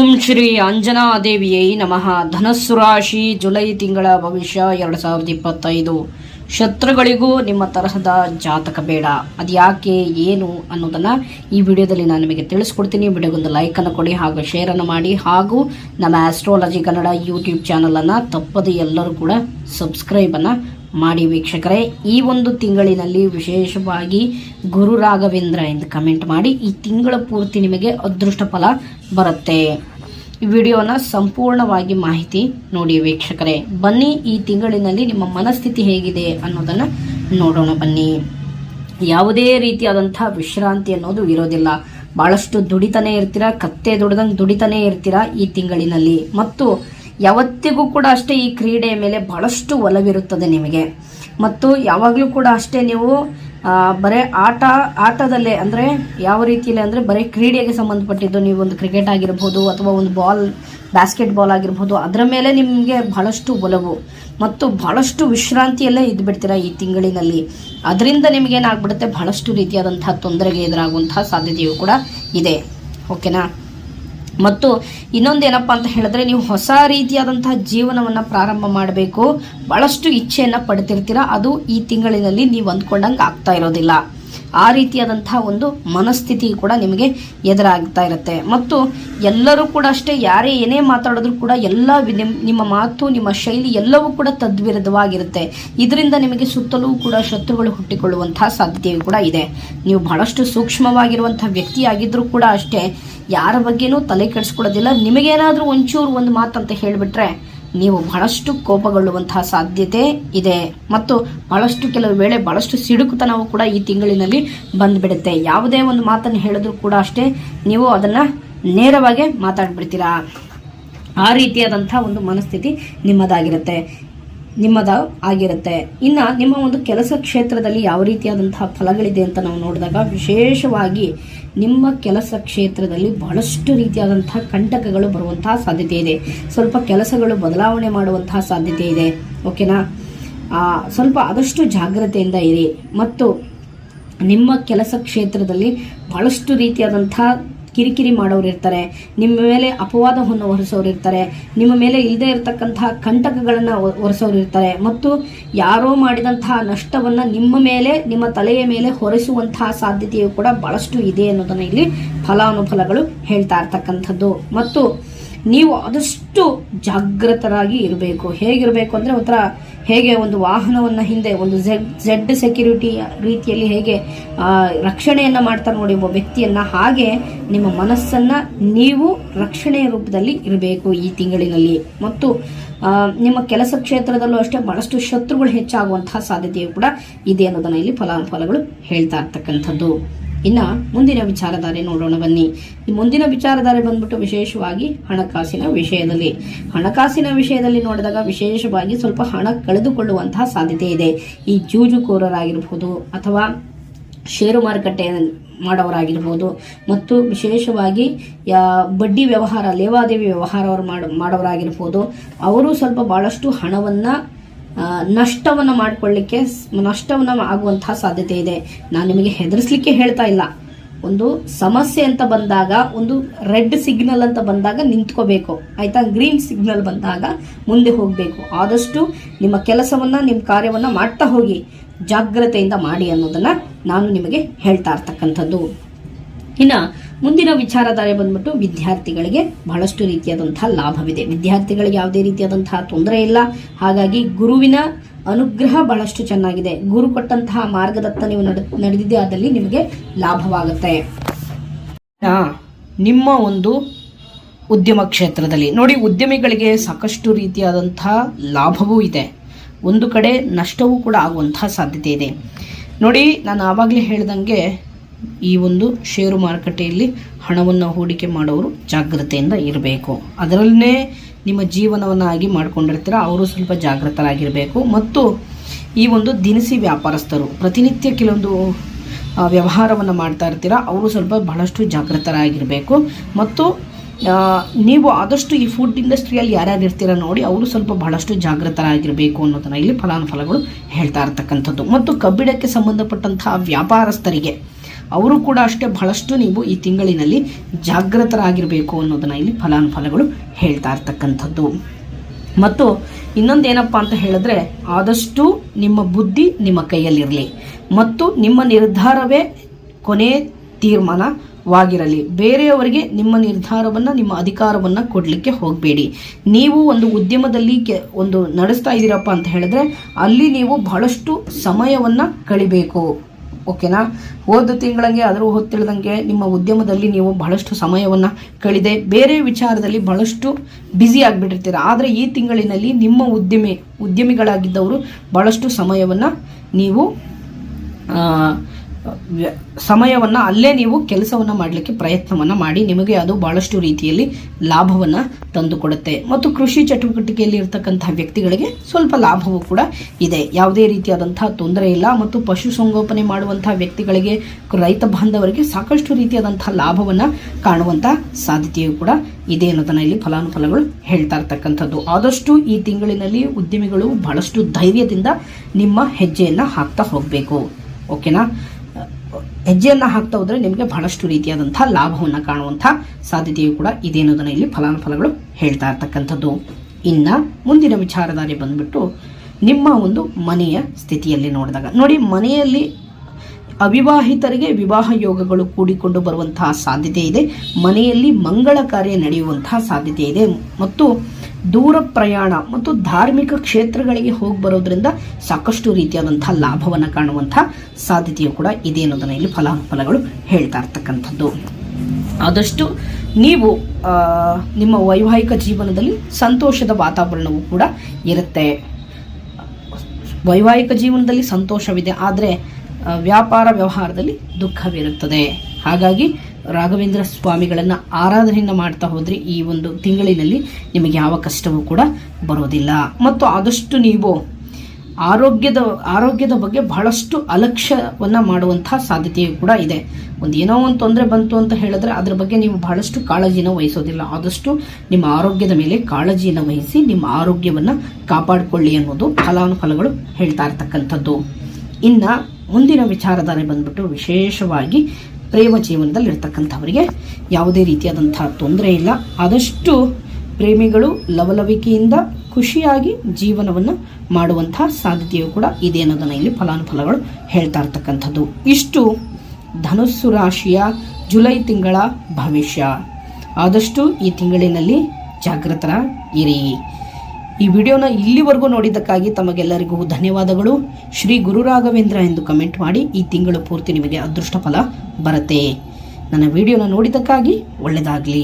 ಓಂ ಶ್ರೀ ಅಂಜನಾ ದೇವಿಯೈ ನಮಃ. ಧನಸ್ಸು ರಾಶಿ ಜುಲೈ ತಿಂಗಳ ಭವಿಷ್ಯ ಎರಡು ಸಾವಿರದ ಇಪ್ಪತ್ತೈದು. ಶತ್ರುಗಳಿಗೂ ನಿಮ್ಮ ತರಹದ ಜಾತಕ ಬೇಡ. ಅದು ಯಾಕೆ ಏನು ಅನ್ನೋದನ್ನು ಈ ವಿಡಿಯೋದಲ್ಲಿ ನಾನು ನಿಮಗೆ ತಿಳಿಸ್ಕೊಡ್ತೀನಿ. ವಿಡಿಯೋಗೊಂದು ಲೈಕನ್ನು ಕೊಡಿ ಹಾಗೂ ಶೇರನ್ನು ಮಾಡಿ ಹಾಗೂ ನಮ್ಮ ಆಸ್ಟ್ರಾಲಜಿ ಕನ್ನಡ ಯೂಟ್ಯೂಬ್ ಚಾನಲನ್ನು ತಪ್ಪದೆ ಎಲ್ಲರೂ ಕೂಡ ಸಬ್ಸ್ಕ್ರೈಬನ್ನು ಮಾಡಿ ವೀಕ್ಷಕರೇ, ಈ ಒಂದು ತಿಂಗಳಿನಲ್ಲಿ ವಿಶೇಷವಾಗಿ ಗುರು ರಾಘವೇಂದ್ರ ಎಂದು ಕಮೆಂಟ್ ಮಾಡಿ, ಈ ತಿಂಗಳ ಪೂರ್ತಿ ನಿಮಗೆ ಅದೃಷ್ಟ ಫಲ ಬರುತ್ತೆ. ಈ ವಿಡಿಯೋನ ಸಂಪೂರ್ಣವಾಗಿ ಮಾಹಿತಿ ನೋಡಿ ವೀಕ್ಷಕರೇ. ಬನ್ನಿ, ಈ ತಿಂಗಳಿನಲ್ಲಿ ನಿಮ್ಮ ಮನಸ್ಥಿತಿ ಹೇಗಿದೆ ಅನ್ನೋದನ್ನು ನೋಡೋಣ ಬನ್ನಿ. ಯಾವುದೇ ರೀತಿಯಾದಂಥ ವಿಶ್ರಾಂತಿ ಅನ್ನೋದು ಇರೋದಿಲ್ಲ. ಬಹಳಷ್ಟು ದುಡಿತಾನೆ ಇರ್ತೀರಾ, ಕತ್ತೆ ದುಡ್ದಂಗೆ ದುಡಿತಾನೆ ಇರ್ತೀರಾ ಈ ತಿಂಗಳಿನಲ್ಲಿ. ಮತ್ತು ಯಾವತ್ತಿಗೂ ಕೂಡ ಅಷ್ಟೇ ಈ ಕ್ರೀಡೆಯ ಮೇಲೆ ಬಹಳಷ್ಟು ಒಲವಿರುತ್ತದೆ ನಿಮಗೆ. ಮತ್ತು ಯಾವಾಗಲೂ ಕೂಡ ಅಷ್ಟೇ ನೀವು ಬರೀ ಆಟ, ಆಟದಲ್ಲೇ ಅಂದರೆ ಯಾವ ರೀತಿಯಲ್ಲಿ ಅಂದರೆ ಬರೀ ಕ್ರೀಡೆಗೆ ಸಂಬಂಧಪಟ್ಟಿದ್ದು ನೀವು ಒಂದು ಕ್ರಿಕೆಟ್ ಆಗಿರ್ಬೋದು ಅಥವಾ ಒಂದು ಬಾಲ್ ಬ್ಯಾಸ್ಕೆಟ್ ಬಾಲ್ ಆಗಿರ್ಬೋದು, ಅದರ ಮೇಲೆ ನಿಮಗೆ ಬಹಳಷ್ಟು ಒಲವು ಮತ್ತು ಬಹಳಷ್ಟು ವಿಶ್ರಾಂತಿಯಲ್ಲೇ ಇದ್ಬಿಡ್ತೀರಾ ಈ ತಿಂಗಳಿನಲ್ಲಿ. ಅದರಿಂದ ನಿಮಗೇನಾಗ್ಬಿಡುತ್ತೆ ಬಹಳಷ್ಟು ರೀತಿಯಾದಂತಹ ತೊಂದರೆಗೆ ಎದುರಾಗುವಂತಹ ಸಾಧ್ಯತೆಯು ಕೂಡ ಇದೆ. ಓಕೆನಾ? ಮತ್ತು ಇನ್ನೊಂದು ಏನಪ್ಪ ಅಂತ ಹೇಳಿದ್ರೆ ನೀವು ಹೊಸ ರೀತಿಯಾದಂತಹ ಜೀವನವನ್ನು ಪ್ರಾರಂಭ ಮಾಡಬೇಕು. ಬಹಳಷ್ಟು ಇಚ್ಛೆಯನ್ನು ಪಡ್ತಿರ್ತೀರ. ಅದು ಈ ತಿಂಗಳಿನಲ್ಲಿ ನೀವು ಅಂದ್ಕೊಂಡಂಗೆ ಆಗ್ತಾ ಇರೋದಿಲ್ಲ. ಆ ರೀತಿಯಾದಂತಹ ಒಂದು ಮನಸ್ಥಿತಿ ಕೂಡ ನಿಮಗೆ ಎದುರಾಗ್ತಾ ಇರುತ್ತೆ. ಮತ್ತು ಎಲ್ಲರೂ ಕೂಡ ಅಷ್ಟೇ, ಯಾರೇ ಏನೇ ಮಾತಾಡಿದ್ರು ಕೂಡ ಎಲ್ಲ ನಿಮ್ಮ ಮಾತು, ನಿಮ್ಮ ಶೈಲಿ ಎಲ್ಲವೂ ಕೂಡ ತದ್ವಿರುದ್ಧವಾಗಿರುತ್ತೆ. ಇದರಿಂದ ನಿಮಗೆ ಸುತ್ತಲೂ ಕೂಡ ಶತ್ರುಗಳು ಹುಟ್ಟಿಕೊಳ್ಳುವಂತಹ ಸಾಧ್ಯತೆಯೂ ಕೂಡ ಇದೆ. ನೀವು ಬಹಳಷ್ಟು ಸೂಕ್ಷ್ಮವಾಗಿರುವಂತಹ ವ್ಯಕ್ತಿಯಾಗಿದ್ರೂ ಕೂಡ ಅಷ್ಟೇ, ಯಾರ ಬಗ್ಗೆನೂ ತಲೆ ಕೆಡಿಸ್ಕೊಳ್ಳೋದಿಲ್ಲ. ನಿಮಗೇನಾದರೂ ಒಂಚೂರು ಒಂದು ಮಾತಂತ ಹೇಳಿಬಿಟ್ರೆ ನೀವು ಬಹಳಷ್ಟು ಕೋಪಗೊಳ್ಳುವಂತಹ ಸಾಧ್ಯತೆ ಇದೆ. ಮತ್ತು ಬಹಳಷ್ಟು ಕೆಲವು ವೇಳೆ ಬಹಳಷ್ಟು ಸಿಡುಕುತನವು ಕೂಡ ಈ ತಿಂಗಳಿನಲ್ಲಿ ಬಂದ್ಬಿಡುತ್ತೆ. ಯಾವುದೇ ಒಂದು ಮಾತನ್ನು ಹೇಳಿದ್ರು ಕೂಡ ಅಷ್ಟೇ ನೀವು ಅದನ್ನು ನೇರವಾಗಿ ಮಾತಾಡ್ಬಿಡ್ತೀರಾ. ಆ ರೀತಿಯಾದಂಥ ಒಂದು ಮನಸ್ಥಿತಿ ನಿಮ್ಮದಾಗಿರುತ್ತೆ. ನಿಮ್ಮದ ಆಗಿರುತ್ತೆ. ಇನ್ನು ನಿಮ್ಮ ಒಂದು ಕೆಲಸ ಕ್ಷೇತ್ರದಲ್ಲಿ ಯಾವ ರೀತಿಯಾದಂತಹ ಫಲಗಳಿದೆ ಅಂತ ನಾವು ನೋಡಿದಾಗ ವಿಶೇಷವಾಗಿ ನಿಮ್ಮ ಕೆಲಸ ಕ್ಷೇತ್ರದಲ್ಲಿ ಬಹಳಷ್ಟು ರೀತಿಯಾದಂತಹ ಕಂಟಕಗಳು ಬರುವಂತಹ ಸಾಧ್ಯತೆ ಇದೆ. ಸ್ವಲ್ಪ ಕೆಲಸಗಳು ಬದಲಾವಣೆ ಮಾಡುವಂತಹ ಸಾಧ್ಯತೆ ಇದೆ. ಓಕೆನಾ? ಸ್ವಲ್ಪ ಆದಷ್ಟು ಜಾಗ್ರತೆಯಿಂದ ಇರಿ. ಮತ್ತು ನಿಮ್ಮ ಕೆಲಸ ಕ್ಷೇತ್ರದಲ್ಲಿ ಬಹಳಷ್ಟು ರೀತಿಯಾದಂಥ ಕಿರಿಕಿರಿ ಮಾಡೋರು ಇರ್ತಾರೆ, ನಿಮ್ಮ ಮೇಲೆ ಅಪವಾದವನ್ನು ಹೊರಿಸೋರು ಇರ್ತಾರೆ, ನಿಮ್ಮ ಮೇಲೆ ಇಲ್ಲದೆ ಇರತಕ್ಕಂತಹ ಕಂಟಕಗಳನ್ನು ಹೊರಿಸೋರು ಇರ್ತಾರೆ. ಮತ್ತು ಯಾರೋ ಮಾಡಿದಂತಹ ನಷ್ಟವನ್ನು ನಿಮ್ಮ ಮೇಲೆ, ನಿಮ್ಮ ತಲೆಯ ಮೇಲೆ ಹೊರಿಸುವಂತಹ ಸಾಧ್ಯತೆಯು ಕೂಡ ಬಹಳಷ್ಟು ಇದೆ ಅನ್ನೋದನ್ನು ಇಲ್ಲಿ ಫಲಾನುಫಲಗಳು ಹೇಳ್ತಾ ಇರ್ತಕ್ಕಂಥದ್ದು. ಮತ್ತು ನೀವು ಆದಷ್ಟು ಜಾಗೃತರಾಗಿ ಇರಬೇಕು. ಹೇಗಿರಬೇಕು ಅಂದರೆ ಒಂಥರ ಹೇಗೆ ಒಂದು ವಾಹನವನ್ನು ಹಿಂದೆ ಒಂದು ಝೆಡ್ ಝೆಡ್ ಸೆಕ್ಯೂರಿಟಿ ರೀತಿಯಲ್ಲಿ ಹೇಗೆ ರಕ್ಷಣೆಯನ್ನು ಮಾಡ್ತಾರೆ ನೋಡಿ ಒಬ್ಬ ವ್ಯಕ್ತಿಯನ್ನು. ಹಾಗೆ ನಿಮ್ಮ ಮನಸ್ಸನ್ನು ನೀವು ರಕ್ಷಣೆಯ ರೂಪದಲ್ಲಿ ಇರಬೇಕು ಈ ತಿಂಗಳಿನಲ್ಲಿ. ಮತ್ತು ನಿಮ್ಮ ಕೆಲಸ ಕ್ಷೇತ್ರದಲ್ಲೂ ಅಷ್ಟೇ ಬಹಳಷ್ಟು ಶತ್ರುಗಳು ಹೆಚ್ಚಾಗುವಂತಹ ಸಾಧ್ಯತೆಯು ಕೂಡ ಇದೆ ಅನ್ನೋದನ್ನು ಇಲ್ಲಿ ಫಲಾನುಫಲಗಳು ಹೇಳ್ತಾ ಇರ್ತಕ್ಕಂಥದ್ದು. ಇನ್ನು ಮುಂದಿನ ವಿಚಾರಧಾರೆ ನೋಡೋಣ ಬನ್ನಿ. ಈ ಮುಂದಿನ ವಿಚಾರಧಾರೆ ಬಂದ್ಬಿಟ್ಟು ವಿಶೇಷವಾಗಿ ಹಣಕಾಸಿನ ವಿಷಯದಲ್ಲಿ. ಹಣಕಾಸಿನ ವಿಷಯದಲ್ಲಿ ನೋಡಿದಾಗ ವಿಶೇಷವಾಗಿ ಸ್ವಲ್ಪ ಹಣ ಕಳೆದುಕೊಳ್ಳುವಂತಹ ಸಾಧ್ಯತೆ ಇದೆ. ಈ ಜೂಜುಕೋರರಾಗಿರ್ಬೋದು ಅಥವಾ ಷೇರು ಮಾರುಕಟ್ಟೆ ಮಾಡೋರಾಗಿರ್ಬೋದು ಮತ್ತು ವಿಶೇಷವಾಗಿ ಬಡ್ಡಿ ವ್ಯವಹಾರ, ಲೇವಾದೇವಿ ವ್ಯವಹಾರವರು ಮಾಡ ಮಾಡೋರಾಗಿರ್ಬೋದು ಅವರು ಸ್ವಲ್ಪ ಭಾಳಷ್ಟು ಹಣವನ್ನು ನಷ್ಟವನ್ನು ಮಾಡಿಕೊಳ್ಳಿಕ್ಕೆ ನಷ್ಟವನ್ನು ಆಗುವಂತಹ ಸಾಧ್ಯತೆ ಇದೆ. ನಾನು ನಿಮಗೆ ಹೆದರಿಸ್ಲಿಕ್ಕೆ ಹೇಳ್ತಾ ಇಲ್ಲ. ಒಂದು ಸಮಸ್ಯೆ ಅಂತ ಬಂದಾಗ, ಒಂದು ರೆಡ್ ಸಿಗ್ನಲ್ ಅಂತ ಬಂದಾಗ ನಿಂತ್ಕೋಬೇಕು. ಆಯಿತಾ? ಗ್ರೀನ್ ಸಿಗ್ನಲ್ ಬಂದಾಗ ಮುಂದೆ ಹೋಗಬೇಕು. ಆದಷ್ಟು ನಿಮ್ಮ ಕೆಲಸವನ್ನು, ನಿಮ್ಮ ಕಾರ್ಯವನ್ನು ಮಾಡ್ತಾ ಹೋಗಿ, ಜಾಗ್ರತೆಯಿಂದ ಮಾಡಿ ಅನ್ನೋದನ್ನು ನಾನು ನಿಮಗೆ ಹೇಳ್ತಾ ಇರ್ತಕ್ಕಂಥದ್ದು. ಇನ್ನು ಮುಂದಿನ ವಿಚಾರಧಾರೆ ಬಂದ್ಬಿಟ್ಟು ವಿದ್ಯಾರ್ಥಿಗಳಿಗೆ ಬಹಳಷ್ಟು ರೀತಿಯಾದಂತಹ ಲಾಭವಿದೆ. ವಿದ್ಯಾರ್ಥಿಗಳಿಗೆ ಯಾವುದೇ ರೀತಿಯಾದಂತಹ ತೊಂದರೆ ಇಲ್ಲ. ಹಾಗಾಗಿ ಗುರುವಿನ ಅನುಗ್ರಹ ಬಹಳಷ್ಟು ಚೆನ್ನಾಗಿದೆ. ಗುರು ಕೊಟ್ಟಂತಹ ಮಾರ್ಗದತ್ತ ನೀವು ನಡೆ, ನಡೆದಿದೆ ಅದರಲ್ಲಿ ನಿಮಗೆ ಲಾಭವಾಗುತ್ತೆ. ನಿಮ್ಮ ಒಂದು ಉದ್ಯಮ ಕ್ಷೇತ್ರದಲ್ಲಿ. ನೋಡಿ, ಉದ್ಯಮಿಗಳಿಗೆ ಸಾಕಷ್ಟು ರೀತಿಯಾದಂತಹ ಲಾಭವೂ ಇದೆ. ಒಂದು ಕಡೆ ನಷ್ಟವೂ ಕೂಡ ಆಗುವಂತಹ ಸಾಧ್ಯತೆ ಇದೆ. ನೋಡಿ, ನಾನು ಆವಾಗಲೇ ಹೇಳ್ದಂಗೆ ಈ ಒಂದು ಷೇರು ಮಾರುಕಟ್ಟೆಯಲ್ಲಿ ಹಣವನ್ನು ಹೂಡಿಕೆ ಮಾಡೋರು ಜಾಗ್ರತೆಯಿಂದ ಇರಬೇಕು. ಅದರಲ್ಲೇ ನಿಮ್ಮ ಜೀವನವನ್ನು ಆಗಿ ಮಾಡ್ಕೊಂಡಿರ್ತೀರ, ಅವರು ಸ್ವಲ್ಪ ಜಾಗೃತರಾಗಿರಬೇಕು ಮತ್ತು ಈ ಒಂದು ದಿನಸಿ ವ್ಯಾಪಾರಸ್ಥರು, ಪ್ರತಿನಿತ್ಯ ಕೆಲವೊಂದು ವ್ಯವಹಾರವನ್ನು ಮಾಡ್ತಾ ಇರ್ತೀರ, ಅವರು ಸ್ವಲ್ಪ ಬಹಳಷ್ಟು ಜಾಗೃತರಾಗಿರಬೇಕು ಮತ್ತು ನೀವು ಆದಷ್ಟು ಈ ಫುಡ್ ಇಂಡಸ್ಟ್ರಿಯಲ್ಲಿ ಯಾರ್ಯಾರು ಇರ್ತೀರ ನೋಡಿ, ಅವರು ಸ್ವಲ್ಪ ಬಹಳಷ್ಟು ಜಾಗೃತರಾಗಿರಬೇಕು ಅನ್ನೋದನ್ನು ಇಲ್ಲಿ ಫಲಾನುಫಲಗಳು ಹೇಳ್ತಾ ಇರ್ತಕ್ಕಂಥದ್ದು. ಮತ್ತು ಕಬ್ಬಿಣಕ್ಕೆ ಸಂಬಂಧಪಟ್ಟಂತಹ ವ್ಯಾಪಾರಸ್ಥರಿಗೆ ಅವರು ಕೂಡ ಅಷ್ಟೇ ಬಹಳಷ್ಟು ನೀವು ಈ ತಿಂಗಳಿನಲ್ಲಿ ಜಾಗೃತರಾಗಿರಬೇಕು ಅನ್ನೋದನ್ನ ಇಲ್ಲಿ ಫಲಾನುಫಲಗಳು ಹೇಳ್ತಾ ಇರ್ತಕ್ಕಂಥದ್ದು. ಮತ್ತು ಇನ್ನೊಂದೇನಪ್ಪ ಅಂತ ಹೇಳಿದ್ರೆ ಆದಷ್ಟು ನಿಮ್ಮ ಬುದ್ಧಿ ನಿಮ್ಮ ಕೈಯಲ್ಲಿರಲಿ ಮತ್ತು ನಿಮ್ಮ ನಿರ್ಧಾರವೇ ಕೊನೆ ತೀರ್ಮಾನವಾಗಿರಲಿ. ಬೇರೆಯವರಿಗೆ ನಿಮ್ಮ ನಿರ್ಧಾರವನ್ನು, ನಿಮ್ಮ ಅಧಿಕಾರವನ್ನು ಕೊಡಲಿಕ್ಕೆ ಹೋಗಬೇಡಿ. ನೀವು ಒಂದು ಉದ್ಯಮದಲ್ಲಿ ಕೆ, ಒಂದು ನಡೆಸ್ತಾ ಇದ್ದೀರಪ್ಪ ಅಂತ ಹೇಳಿದ್ರೆ ಅಲ್ಲಿ ನೀವು ಬಹಳಷ್ಟು ಸಮಯವನ್ನು ಕಳಿಬೇಕು. ಓಕೆನಾ? ಹೋದ ತಿಂಗಳಂಗೆ ಅದರ ಹೊತ್ತಿಳ್ದಂಗೆ ನಿಮ್ಮ ಉದ್ಯಮದಲ್ಲಿ ನೀವು ಬಹಳಷ್ಟು ಸಮಯವನ್ನು ಕಳೆದೆ. ಬೇರೆ ವಿಚಾರದಲ್ಲಿ ಬಹಳಷ್ಟು ಬ್ಯುಸಿ ಆಗಿಬಿಟ್ಟಿರ್ತೀರ. ಆದರೆ ಈ ತಿಂಗಳಿನಲ್ಲಿ ನಿಮ್ಮ ಉದ್ಯಮಿ, ಉದ್ಯಮಿಗಳಾಗಿದ್ದವರು ಬಹಳಷ್ಟು ಸಮಯವನ್ನು ನೀವು ಸಮಯವನ್ನು ಅಲ್ಲೇ ನೀವು ಕೆಲಸವನ್ನು ಮಾಡಲಿಕ್ಕೆ ಪ್ರಯತ್ನವನ್ನು ಮಾಡಿ ನಿಮಗೆ ಅದು ಬಹಳಷ್ಟು ರೀತಿಯಲ್ಲಿ ಲಾಭವನ್ನು ತಂದುಕೊಡುತ್ತೆ. ಮತ್ತು ಕೃಷಿ ಚಟುವಟಿಕೆಯಲ್ಲಿ ಇರ್ತಕ್ಕಂತಹ ವ್ಯಕ್ತಿಗಳಿಗೆ ಸ್ವಲ್ಪ ಲಾಭವೂ ಕೂಡ ಇದೆ. ಯಾವುದೇ ರೀತಿಯಾದಂತಹ ತೊಂದರೆ ಇಲ್ಲ. ಮತ್ತು ಪಶುಸಂಗೋಪನೆ ಮಾಡುವಂತಹ ವ್ಯಕ್ತಿಗಳಿಗೆ, ರೈತ ಬಾಂಧವರಿಗೆ ಸಾಕಷ್ಟು ರೀತಿಯಾದಂತಹ ಲಾಭವನ್ನು ಕಾಣುವಂಥ ಸಾಧ್ಯತೆಯೂ ಕೂಡ ಇದೆ ಅನ್ನೋದನ್ನ ಇಲ್ಲಿ ಫಲಾನುಫಲಗಳು ಹೇಳ್ತಾ ಇರ್ತಕ್ಕಂಥದ್ದು. ಆದಷ್ಟು ಈ ತಿಂಗಳಿನಲ್ಲಿ ಉದ್ಯಮಿಗಳು ಬಹಳಷ್ಟು ಧೈರ್ಯದಿಂದ ನಿಮ್ಮ ಹೆಜ್ಜೆಯನ್ನು ಹಾಕ್ತಾ ಹೋಗಬೇಕು. ಓಕೆನಾ? ಹೆಜ್ಜೆಯನ್ನು ಹಾಕ್ತಾ ಹೋದರೆ ನಿಮಗೆ ಬಹಳಷ್ಟು ರೀತಿಯಾದಂಥ ಲಾಭವನ್ನು ಕಾಣುವಂಥ ಸಾಧ್ಯತೆಯು ಕೂಡ ಇದೆ ಅನ್ನೋದನ್ನ ಇಲ್ಲಿ ಫಲಾನುಫಲಗಳು ಹೇಳ್ತಾ ಇರ್ತಕ್ಕಂಥದ್ದು. ಇನ್ನು ಮುಂದಿನ ವಿಚಾರಧಾರೆ ಬಂದ್ಬಿಟ್ಟು ನಿಮ್ಮ ಒಂದು ಮನೆಯ ಸ್ಥಿತಿಯಲ್ಲಿ ನೋಡಿದಾಗ. ನೋಡಿ, ಮನೆಯಲ್ಲಿ ಅವಿವಾಹಿತರಿಗೆ ವಿವಾಹ ಯೋಗಗಳು ಕೂಡಿಕೊಂಡು ಬರುವಂತಹ ಸಾಧ್ಯತೆ ಇದೆ. ಮನೆಯಲ್ಲಿ ಮಂಗಳ ಕಾರ್ಯ ನಡೆಯುವಂತಹ ಸಾಧ್ಯತೆ ಇದೆ. ಮತ್ತು ದೂರ ಪ್ರಯಾಣ ಮತ್ತು ಧಾರ್ಮಿಕ ಕ್ಷೇತ್ರಗಳಿಗೆ ಹೋಗಿ ಬರೋದ್ರಿಂದ ಸಾಕಷ್ಟು ರೀತಿಯಾದಂಥ ಲಾಭವನ್ನು ಕಾಣುವಂಥ ಸಾಧ್ಯತೆಯು ಕೂಡ ಇದೆ ಅನ್ನೋದನ್ನು ಇಲ್ಲಿ ಫಲಾನುಫಲಗಳು ಹೇಳ್ತಾ ಇರ್ತಕ್ಕಂಥದ್ದು. ಆದಷ್ಟು ನೀವು ನಿಮ್ಮ ವೈವಾಹಿಕ ಜೀವನದಲ್ಲಿ ಸಂತೋಷದ ವಾತಾವರಣವೂ ಕೂಡ ಇರುತ್ತೆ. ವೈವಾಹಿಕ ಜೀವನದಲ್ಲಿ ಸಂತೋಷವಿದೆ, ಆದರೆ ವ್ಯಾಪಾರ ವ್ಯವಹಾರದಲ್ಲಿ ದುಃಖವಿರುತ್ತದೆ. ಹಾಗಾಗಿ ರಾಘವೇಂದ್ರ ಸ್ವಾಮಿಗಳನ್ನು ಆರಾಧನೆಯನ್ನು ಮಾಡ್ತಾ ಹೋದರೆ ಈ ಒಂದು ತಿಂಗಳಿನಲ್ಲಿ ನಿಮಗೆ ಯಾವ ಕಷ್ಟವೂ ಕೂಡ ಬರೋದಿಲ್ಲ. ಮತ್ತು ಆದಷ್ಟು ನೀವು ಆರೋಗ್ಯದ ಆರೋಗ್ಯದ ಬಗ್ಗೆ ಬಹಳಷ್ಟು ಅಲಕ್ಷ್ಯವನ್ನು ಮಾಡುವಂತಹ ಸಾಧ್ಯತೆಯೂ ಕೂಡ ಇದೆ. ಒಂದು ಏನೋ ಒಂದು ತೊಂದರೆ ಬಂತು ಅಂತ ಹೇಳಿದ್ರೆ ಅದ್ರ ಬಗ್ಗೆ ನೀವು ಬಹಳಷ್ಟು ಕಾಳಜಿನ ವಹಿಸೋದಿಲ್ಲ. ಆದಷ್ಟು ನಿಮ್ಮ ಆರೋಗ್ಯದ ಮೇಲೆ ಕಾಳಜಿಯನ್ನು ವಹಿಸಿ ನಿಮ್ಮ ಆರೋಗ್ಯವನ್ನು ಕಾಪಾಡಿಕೊಳ್ಳಿ ಅನ್ನೋದು ಫಲಾನುಫಲಗಳು ಹೇಳ್ತಾ ಇರ್ತಕ್ಕಂಥದ್ದು. ಇನ್ನು ಮುಂದಿನ ವಿಚಾರಧಾರೆ ಬಂದ್ಬಿಟ್ಟು ವಿಶೇಷವಾಗಿ ಪ್ರೇಮ ಜೀವನದಲ್ಲಿ ಇರ್ತಕ್ಕಂಥವರಿಗೆ ಯಾವುದೇ ರೀತಿಯಾದಂಥ ತೊಂದರೆ ಇಲ್ಲ. ಆದಷ್ಟು ಪ್ರೇಮಿಗಳು ಲವಲವಿಕೆಯಿಂದ ಖುಷಿಯಾಗಿ ಜೀವನವನ್ನು ಮಾಡುವಂಥ ಸಾಧ್ಯತೆಯು ಕೂಡ ಇದೆ ಅನ್ನೋದನ್ನು ಇಲ್ಲಿ ಫಲಾನುಫಲಗಳು ಹೇಳ್ತಾ ಇರ್ತಕ್ಕಂಥದ್ದು. ಇಷ್ಟು ಧನುಸ್ಸು ರಾಶಿಯ ಜುಲೈ ತಿಂಗಳ ಭವಿಷ್ಯ. ಆದಷ್ಟು ಈ ತಿಂಗಳಿನಲ್ಲಿ ಜಾಗೃತರ ಇರಿ ಈ ವಿಡಿಯೋನ ಇಲ್ಲಿವರೆಗೂ ನೋಡಿದ್ದಕ್ಕಾಗಿ ತಮಗೆಲ್ಲರಿಗೂ ಧನ್ಯವಾದಗಳು. ಶ್ರೀ ಗುರು ರಾಘವೇಂದ್ರ ಎಂದು ಕಮೆಂಟ್ ಮಾಡಿ ಈ ತಿಂಗಳು ಪೂರ್ತಿ ನಿಮಗೆ ಅದೃಷ್ಟ ಫಲ ಬರುತ್ತೆ. ನನ್ನ ವಿಡಿಯೋನ ನೋಡಿದ್ದಕ್ಕಾಗಿ ಒಳ್ಳೆಯದಾಗಲಿ